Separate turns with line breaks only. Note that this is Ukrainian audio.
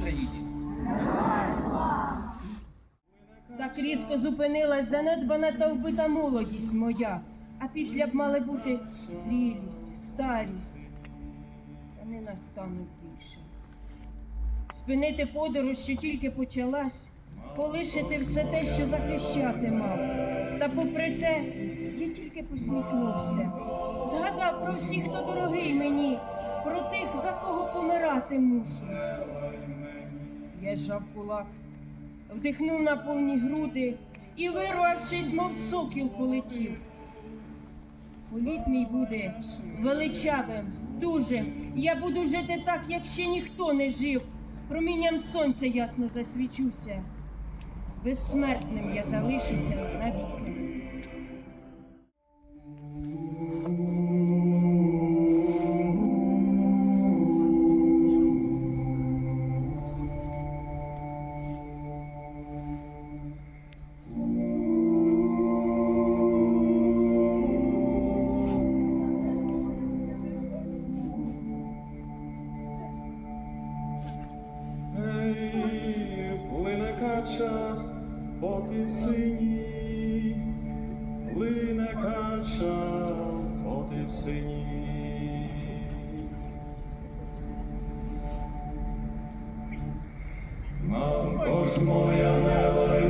Україні! Так різко зупинилась занедбана та вбита молодість моя, а після б мали бути зрілість, старість, та не настануть більше. Спинити подорож, що тільки почалась, полишити все те, що захищати мав. Та попри те, я тільки посміхнувся, згадав про всіх, хто дорогий мені, про тих, за кого помирати мушу. Зжав кулак, вдихнув на повні груди і, вирвавшись, мов сокіл, полетів. Політ мій буде величавим, дужим. Я буду жити так, як ще ніхто не жив. Промінням сонця ясно засвічуся. Безсмертним я залишуся навіки.
Плине кача по тисині, плине кача по тисині. Мамко ж моя не